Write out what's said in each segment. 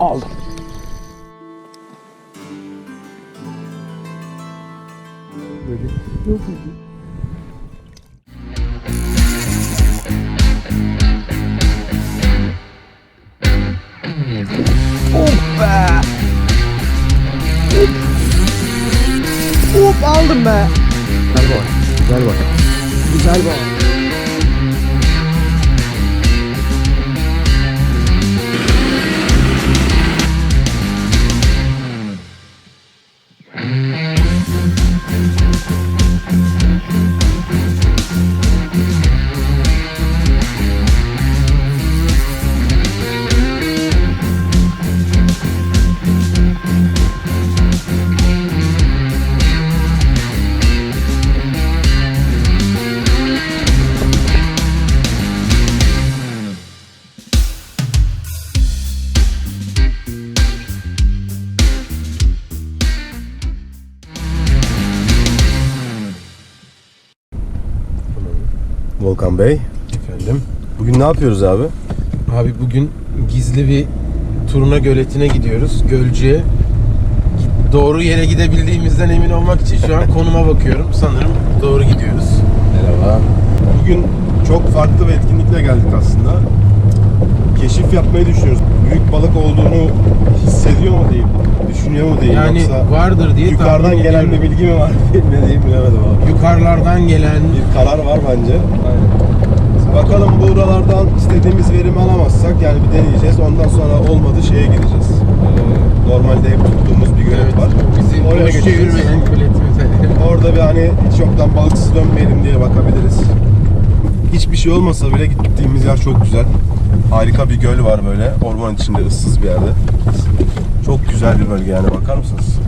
Aldım. Böyle. Yok? Volkan Bey. Efendim. Bugün ne yapıyoruz abi? Abi bugün gizli bir turna göletine gidiyoruz. Gölcü'ye. Doğru yere gidebildiğimizden emin olmak için şu an konuma bakıyorum. Sanırım doğru gidiyoruz. Merhaba. Bugün çok farklı bir etkinlikle geldik aslında. Keşif yapmayı düşünüyoruz. Büyük balık olduğunu hissediyor mu diyeyim, düşünüyor mu diyeyim Yani yoksa vardır diye yukarıdan tahmin gelen bir ediyorum. bilgi mi var ne diyeyim bilemedim abi. Yukarılardan gelen Bir karar var bence. Bakalım buralardan istediğimiz verimi alamazsak yani bir deneyeceğiz. Ondan sonra olmadı şeye gideceğiz. Ee, normalde hep tuttuğumuz bir gölet evet, var. bizi Oraya boş geçeceğiz. çevirmeyen. Orada bir hani hiç yoktan balıksız dönmeyelim diye bakabiliriz. Hiçbir şey olmasa bile gittiğimiz yer çok güzel. Harika bir göl var böyle orman içinde ıssız bir yerde. Çok güzel bir bölge yani bakar mısınız?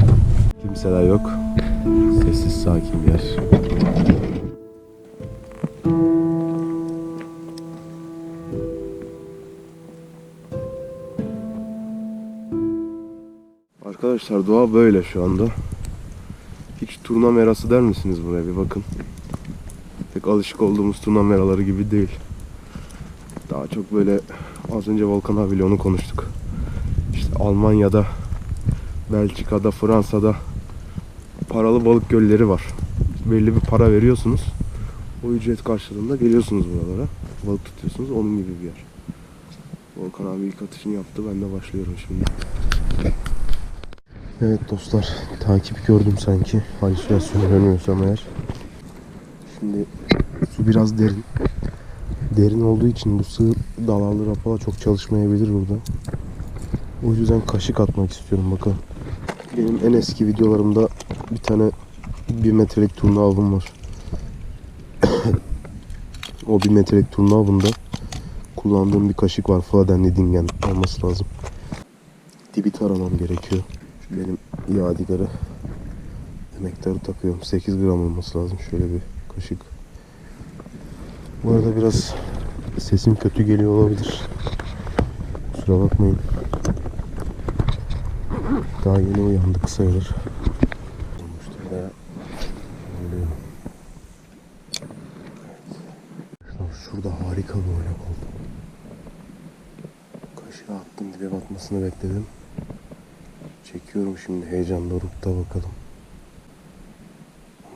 Kimseler yok. Sessiz sakin bir yer. Arkadaşlar doğa böyle şu anda. Hiç turna merası der misiniz buraya bir bakın. Alışık olduğumuz turna meraları gibi değil. Daha çok böyle az önce Volkan abiyle onu konuştuk. İşte Almanya'da, Belçika'da, Fransa'da paralı balık gölleri var. Belli bir para veriyorsunuz. O ücret karşılığında geliyorsunuz buralara. Balık tutuyorsunuz. Onun gibi bir yer. Volkan abi ilk atışını yaptı. Ben de başlıyorum şimdi. Evet dostlar, takip gördüm sanki. Halüsinasyon görmüyorsam eğer. Şimdi su biraz derin. Derin olduğu için bu sığ dalallı rapala çok çalışmayabilir burada. O yüzden kaşık atmak istiyorum bakın. Benim en eski videolarımda bir tane bir metrelik turna avım var. o bir metrelik turna avında kullandığım bir kaşık var. Fladen Nidingen olması lazım. Dibi taramam gerekiyor. Benim yadigarı emektarı takıyorum. 8 gram olması lazım. Şöyle bir kaşık. Bu arada biraz sesim kötü geliyor olabilir. Kusura bakmayın. Daha yeni uyandık sayılır. Şurada harika bir oynak oldu. Kaşığı attım dibe batmasını bekledim. Çekiyorum şimdi heyecanla rupta bakalım.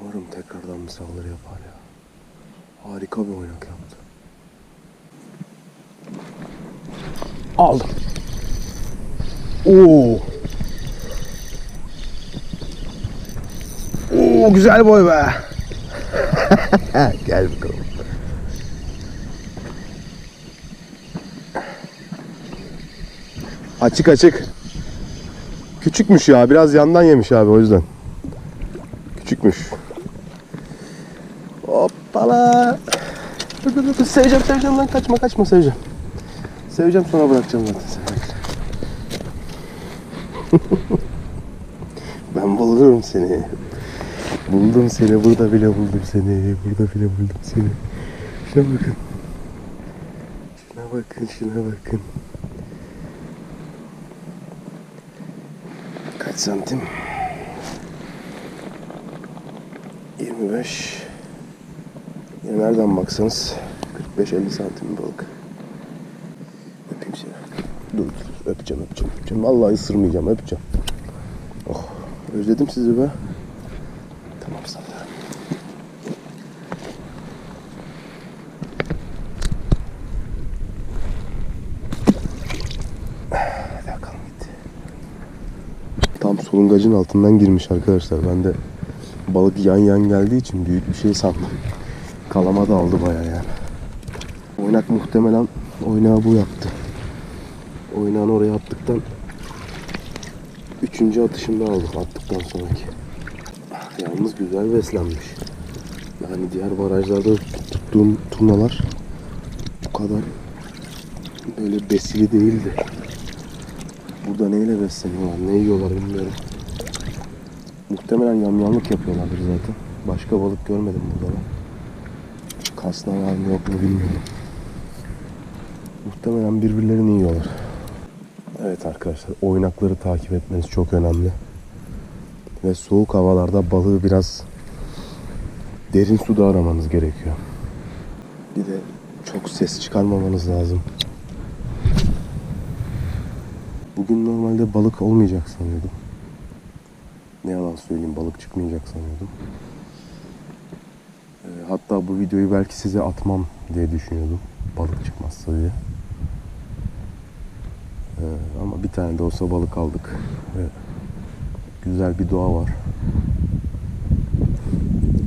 Umarım tekrardan bir saldırı yapar ya. Harika bir oynak yaptı. Aldım. Oo. Oo güzel boy be. Gel bakalım. Açık açık. Küçükmüş ya. Biraz yandan yemiş abi o yüzden. Küçükmüş. Hoppala. Dur dur dur. Seveceğim seveceğim lan. Kaçma kaçma seveceğim. Seveceğim sonra bırakacağım zaten. seni. ben bulurum seni. Buldum seni. Burada bile buldum seni. Burada bile buldum seni. Şuna bakın. Şuna bakın. Şuna bakın. Kaç santim? 25. Ya nereden baksanız 45-50 santim balık. Öpeyim seni. Dur dur öpeceğim öpeceğim öpeceğim. Vallahi ısırmayacağım öpeceğim. Oh özledim sizi be. Tamam gitti. Tam solungacın altından girmiş arkadaşlar. Ben de balık yan yan geldiği için büyük bir şey sandım. Kalama da aldı bayağı yani. Oynak muhtemelen oynağı bu yaptı. Oynağını oraya attıktan üçüncü atışımda aldık attıktan sonraki. Yalnız güzel beslenmiş. Yani diğer barajlarda tuttuğum turnalar bu kadar böyle besili değildi. Burada neyle besleniyorlar, ne yiyorlar bilmiyorum. Muhtemelen yamyamlık yapıyorlardır zaten. Başka balık görmedim burada ben. Yok mu bilmiyorum. Muhtemelen birbirlerini yiyorlar. Evet arkadaşlar oynakları takip etmeniz çok önemli. Ve soğuk havalarda balığı biraz derin suda aramanız gerekiyor. Bir de çok ses çıkarmamanız lazım. Bugün normalde balık olmayacak sanıyordum. Ne yalan söyleyeyim balık çıkmayacak sanıyordum. Ee, hatta bu videoyu belki size atmam diye düşünüyordum. Balık çıkmazsa diye. Ee, ama bir tane de olsa balık aldık. Ve güzel bir doğa var.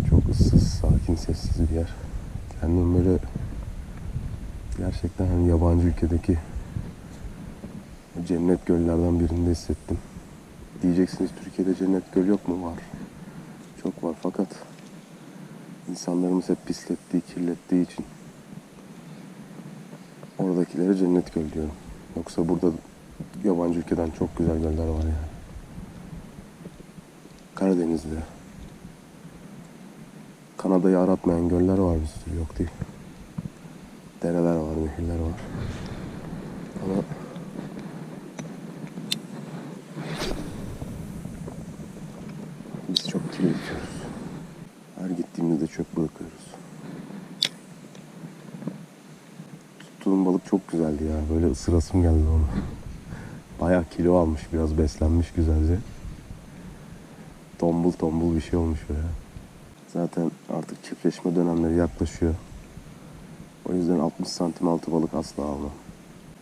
Çok ıssız, sakin, sessiz bir yer. Kendimi böyle gerçekten hani yabancı ülkedeki cennet göllerden birinde hissettim. Diyeceksiniz Türkiye'de cennet göl yok mu? Var. Çok var fakat insanlarımız hep pislettiği, kirlettiği için oradakilere cennet göl diyorum. Yoksa burada yabancı ülkeden çok güzel göller var yani. Karadeniz'de. Kanada'yı aratmayan göller var bir sürü yok değil. Dereler var, nehirler var. Ama biz çok kirletiyoruz. Her gittiğimizde çöp bırakıyoruz. Tuttuğum balık çok güzeldi ya. Böyle ısırasım geldi onu. Bayağı kilo almış, biraz beslenmiş güzelce. Tombul tombul bir şey olmuş böyle. Zaten artık çiftleşme dönemleri yaklaşıyor. O yüzden 60 santim altı balık asla almam.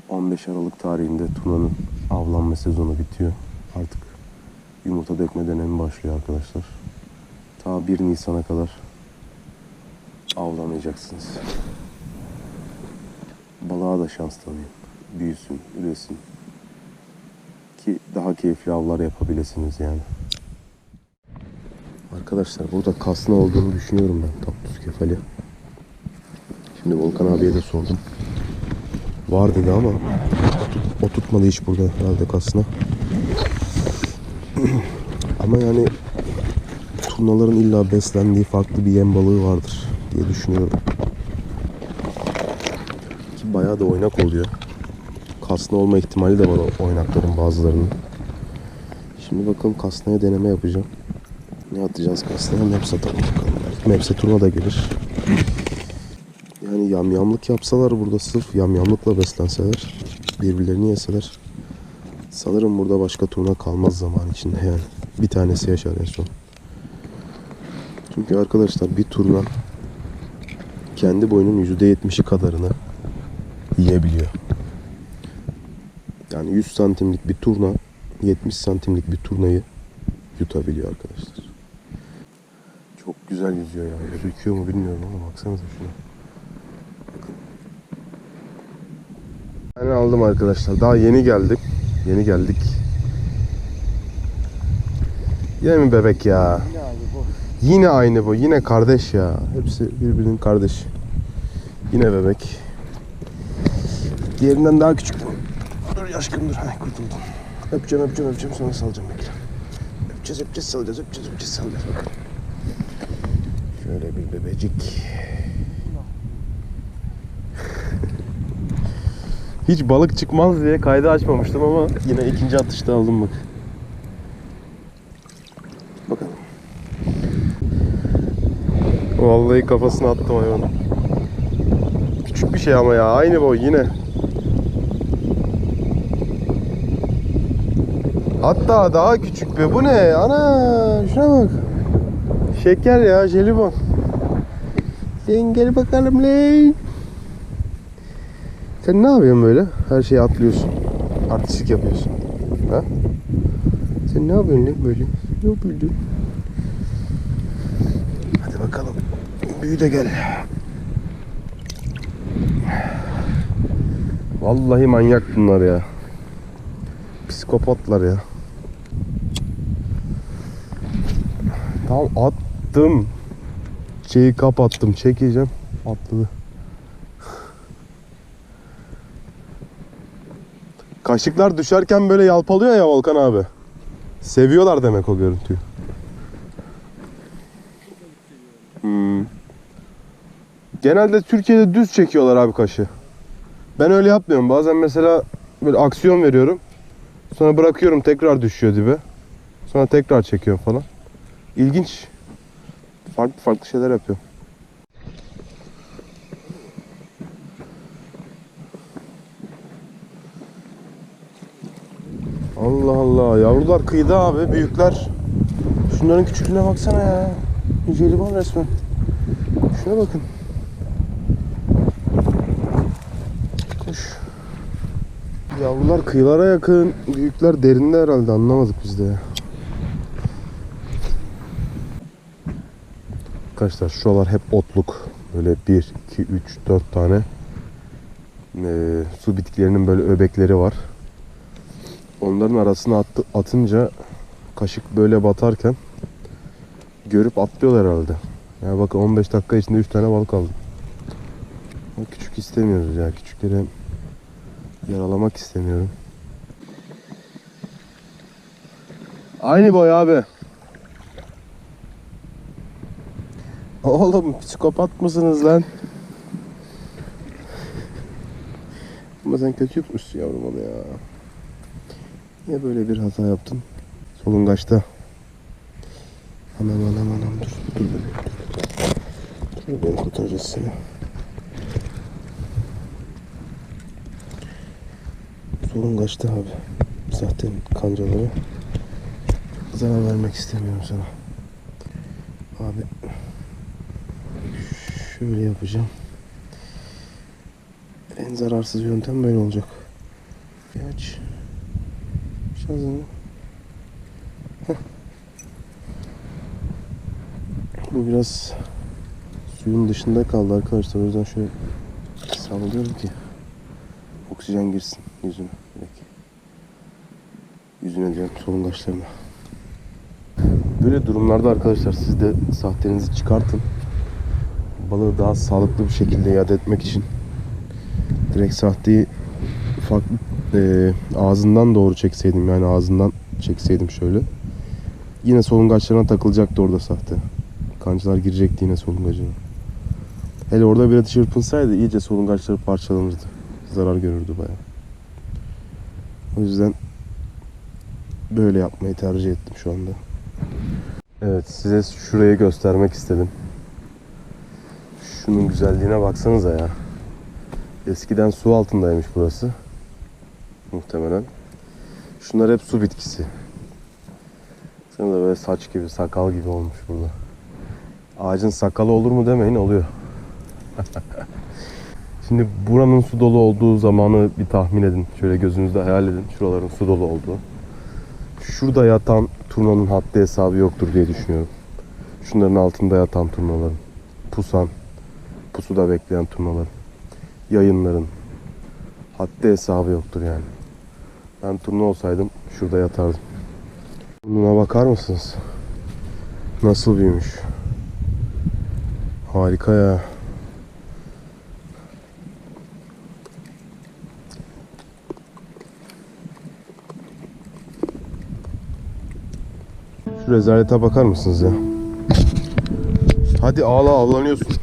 15 Aralık tarihinde turnanın avlanma sezonu bitiyor. Artık yumurta dökme dönemi başlıyor arkadaşlar. Ta 1 Nisan'a kadar avlamayacaksınız. Balığa da şans tanıyın. Büyüsün, üresin. Ki daha keyifli avlar yapabilirsiniz yani. Arkadaşlar burada kasna olduğunu düşünüyorum ben Taptus kefali. Şimdi Volkan abiye de sordum. Var dedi ama o tutmadı hiç burada herhalde kasna. ama yani turnaların illa beslendiği farklı bir yem balığı vardır diye düşünüyorum. Bayağı da oynak oluyor. Kasna olma ihtimali de var oynakların bazılarının. Şimdi bakalım kasnaya deneme yapacağım. Ne atacağız kasnaya? Mepsa atalım bakalım. Belki Mepsa turna da gelir. Yani yamyamlık yapsalar burada sırf yamyamlıkla beslenseler, birbirlerini yeseler sanırım burada başka turna kalmaz zaman içinde yani. Bir tanesi yaşar en son. Çünkü arkadaşlar bir turna kendi boyunun %70'i kadarını yiyebiliyor. Yani 100 santimlik bir turna 70 santimlik bir turnayı yutabiliyor arkadaşlar. Çok güzel yüzüyor ya. Gözüküyor mu bilmiyorum ama baksanıza şuna. Ben aldım arkadaşlar. Daha yeni geldik. Yeni geldik. Yine mi bebek ya? Yine aynı bu. Yine kardeş ya. Hepsi birbirinin kardeşi. Yine bebek. Diğerinden daha küçük. Dur aşkım dur. Ay kurtuldum. Öpeceğim öpeceğim öpeceğim sonra salacağım bekle. Öpeceğiz öpeceğiz salacağız öpeceğiz öpeceğiz salacağız. Bakın. Şöyle bir bebecik. Hiç balık çıkmaz diye kaydı açmamıştım ama yine ikinci atışta aldım bak. Bakalım. Vallahi kafasına attım hayvanı. Küçük bir şey ama ya aynı boy yine. Hatta daha küçük be. Bu ne? Ana şuna bak. Şeker ya jelibon. Sen gel bakalım lan. Sen ne yapıyorsun böyle? Her şeyi atlıyorsun. Artistik yapıyorsun. Ha? Sen ne yapıyorsun lan böyle? Ne yapıyorsun? Hadi bakalım. Büyü de gel. Vallahi manyak bunlar ya. Psikopatlar ya. Tamam attım. Şeyi kapattım. Çekeceğim. Atladı. Kaşıklar düşerken böyle yalpalıyor ya Volkan abi. Seviyorlar demek o görüntüyü. Hmm. Genelde Türkiye'de düz çekiyorlar abi kaşı. Ben öyle yapmıyorum. Bazen mesela böyle aksiyon veriyorum. Sonra bırakıyorum tekrar düşüyor dibe. Sonra tekrar çekiyorum falan. İlginç. Farklı farklı şeyler yapıyor. Allah Allah. Yavrular kıyıda abi. Büyükler. Şunların küçüklüğüne baksana ya. Jelibon resmen. Şuna bakın. Kuş. Yavrular kıyılara yakın. Büyükler derinde herhalde. Anlamadık biz de ya. Arkadaşlar şuralar hep otluk. Böyle 1, 2, 3, 4 tane eee, su bitkilerinin böyle öbekleri var. Onların arasına attı, atınca kaşık böyle batarken görüp atlıyorlar herhalde. Ya bakın 15 dakika içinde 3 tane balık aldım. Ama küçük istemiyoruz ya. Küçükleri yaralamak istemiyorum. Aynı boy abi. Oğlum psikopat mısınız lan? Ama sen kötü yutmuşsun yavrum onu ya. Niye böyle bir hata yaptın? Solungaçta. Anam anam anam dur dur beni. Dur beni kurtaracağız seni. Solungaçta abi. Sahte kancaları. Zarar vermek istemiyorum sana. Abi şöyle yapacağım. En zararsız yöntem böyle olacak. Bir Aç. Heh. Bu biraz suyun dışında kaldı arkadaşlar. O yüzden şöyle sallıyorum ki oksijen girsin yüzüne. Direkt. Yüzüne diyorum solungaçlarına. Böyle durumlarda arkadaşlar siz de sahtenizi çıkartın. Balığı daha sağlıklı bir şekilde iade etmek için direkt sahteyi farklı e, ağzından doğru çekseydim yani ağzından çekseydim şöyle. Yine solungaçlarına takılacaktı orada sahte. Kancılar girecekti yine solungacına. Hele orada bir çırpınsaydı iyice solungaçları parçalanırdı. Zarar görürdü bayağı. O yüzden böyle yapmayı tercih ettim şu anda. Evet size şurayı göstermek istedim. Şunun güzelliğine baksanıza ya. Eskiden su altındaymış burası. Muhtemelen. Şunlar hep su bitkisi. Sana da böyle saç gibi, sakal gibi olmuş burada. Ağacın sakalı olur mu demeyin oluyor. Şimdi buranın su dolu olduğu zamanı bir tahmin edin. Şöyle gözünüzde hayal edin. Şuraların su dolu olduğu. Şurada yatan turnanın haddi hesabı yoktur diye düşünüyorum. Şunların altında yatan turnaların. Pusan, pusuda bekleyen turnaların. Yayınların. Haddi hesabı yoktur yani. Ben turna olsaydım şurada yatardım. Buna bakar mısınız? Nasıl büyümüş? Harika ya. Şu rezalete bakar mısınız ya? Hadi ağla ağlanıyorsun.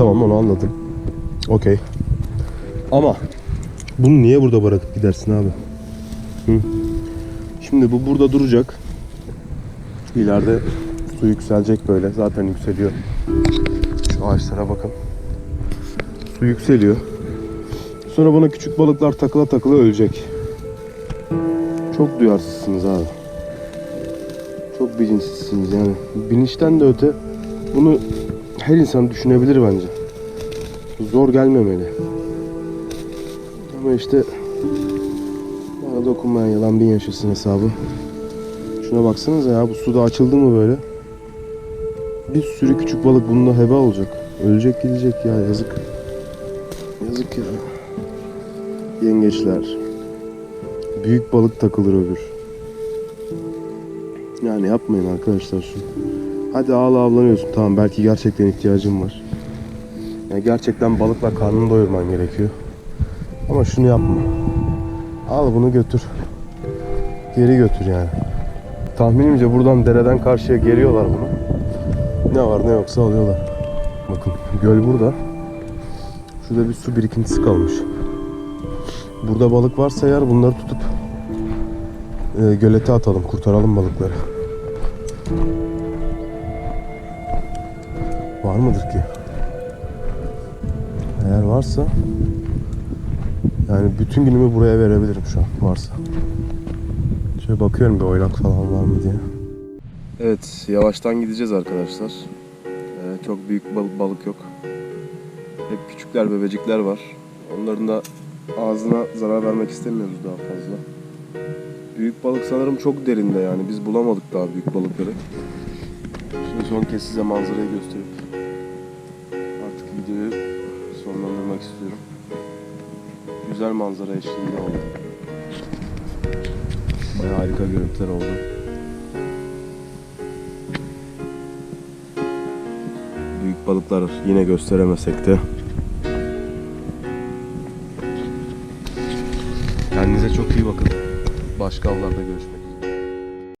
Tamam onu anladım. Okey. Ama bunu niye burada bırakıp gidersin abi? Hı? Şimdi bu burada duracak. İleride su yükselecek böyle. Zaten yükseliyor. Şu ağaçlara bakın. Su yükseliyor. Sonra buna küçük balıklar takıla takıla ölecek. çok duyarsızsınız abi. Çok bilinçsizsiniz yani. Bilinçten de öte bunu her insan düşünebilir bence. Zor gelmemeli. Ama işte bana dokunmayan yalan bin yaşasın hesabı. Şuna baksanıza ya bu suda açıldı mı böyle? Bir sürü küçük balık bununla heba olacak. Ölecek gidecek ya yazık. Yazık ya. Yengeçler. Büyük balık takılır öbür. Yani yapmayın arkadaşlar şunu. Hadi ağla avlanıyorsun tamam belki gerçekten ihtiyacın var. Yani gerçekten balıkla karnını doyurman gerekiyor. Ama şunu yapma. Al bunu götür. Geri götür yani. Tahminimce buradan dereden karşıya geriyorlar bunu. Ne var ne yoksa alıyorlar. Bakın göl burada. Şurada bir su birikintisi kalmış. Burada balık varsa eğer bunları tutup e, gölete atalım, kurtaralım balıkları. Var mıdır ki? Eğer varsa yani bütün günümü buraya verebilirim şu an varsa. Şöyle bakıyorum bir oynak falan var mı diye. Evet, yavaştan gideceğiz arkadaşlar. Ee, çok büyük balık, balık yok. Hep küçükler, bebecikler var. Onların da ağzına zarar vermek istemiyoruz daha fazla. Büyük balık sanırım çok derinde yani. Biz bulamadık daha büyük balıkları. Şimdi son kez size manzarayı gösterip artık videoyu sonlandırmak istiyorum. Güzel manzara eşliğinde oldu. Bayağı harika görüntüler oldu. Büyük balıklar yine gösteremesek de Kendinize çok iyi bakın. Başka avlarda görüşmek